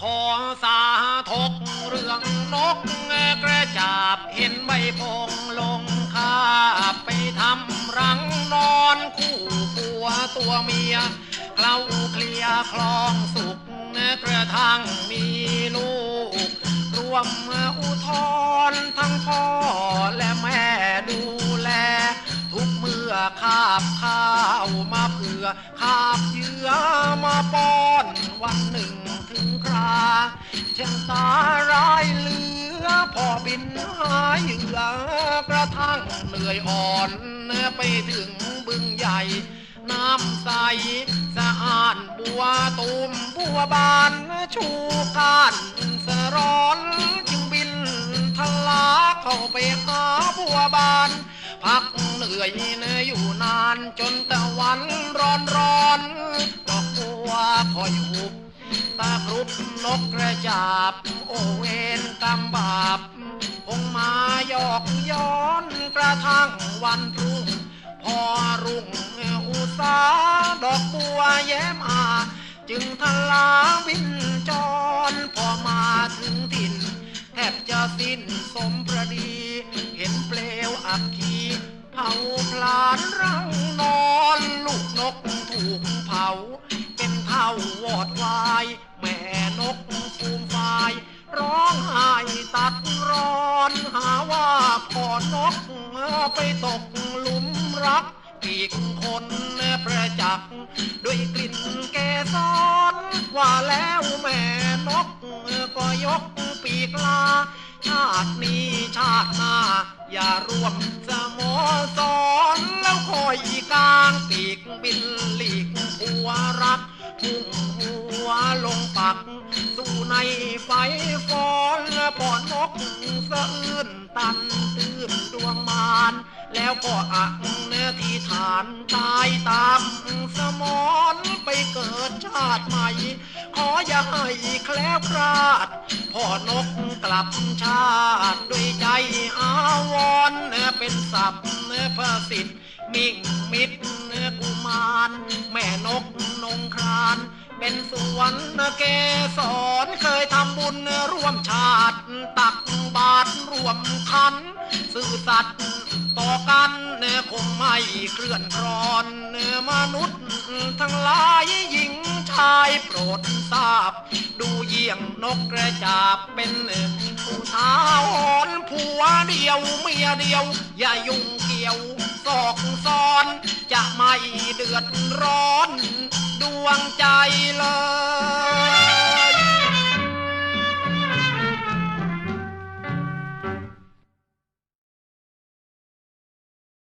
ขอสาทกเรื่องนกกระจาบเห็นใบพงลงคาบไปทำรังนอนคู่ปัวตัวเมียเคล้าเคลียคลองสุกกระทั่งมีลูก รวมอุทธรทั้งพ่อและแม่ดูแล ทุกเมื่อคาบข้าวมาเผื่อคาบเยื่อ เช่นตาร้ายเหลือพอบินหายเหยื่อกระทั่งเหนื่อยอ่อนไปถึงบึงใหญ่ น้ำใสสะอาดบัวตูมบัวบานชูการสร้อนจึงบินทะลาเข้าไปหาบัวบาน พักเหนื่อยเนยอยู่นานจนตะวันร้อนร้อนดอกบัวคอยหุบ ตาครุบนกกระจาบ โอเวนกำบาบคงมาหยอกย้อนกระทั่งวันรุ่ง พอรุ่งอุตสาดอกบัวแย้มอาจึงทลาวินจร พอมาถึงถิ่น แทบจะสิ้นสมประดี เห็นเปลวอักขีเผาพลานรัง นกไปตกหลุมรัก อีกคนประจักษ์ด้วยกลิ่นแกสอนว่าแล้วแม่นกก็ยกปีกลา ชาตินี้ชาติหน้า อย่าร่วมสโมสรแล้วคอยกลางปีกบินหลีกหัวรักพุ่งหัวลงปัก สู่ในไฟ ฟอนปอนนกสะอื้นตันตื้มดวงมาน แล้วก็อักเนื้อที่ฐานตายตามสมอนไปเกิดชาติใหม่ ขออย่าให้แคล้วคลาดพ่อนกกลับชาติด้วยใจอาวรณ์เป็นสับพระสิทธิ์มิ่งมิตร เป็นสวนเกสรเคยทำบุญร่วมชาติ ตักบาตรร่วมคัน สื่อสัตย์ต่อกันเนอคงไม่เคลื่อนคลอนเนอมนุษย์ ทั้งหลายหญิงชายโปรดทราบ ดูเยี่ยงนกกระจาบเป็นผู้ท้าหอนผัวเดียวเมียเดียว อย่ายุ่งเกี่ยวซอกซ้อน จะไม่เดือดร้อน ดวงใจเลย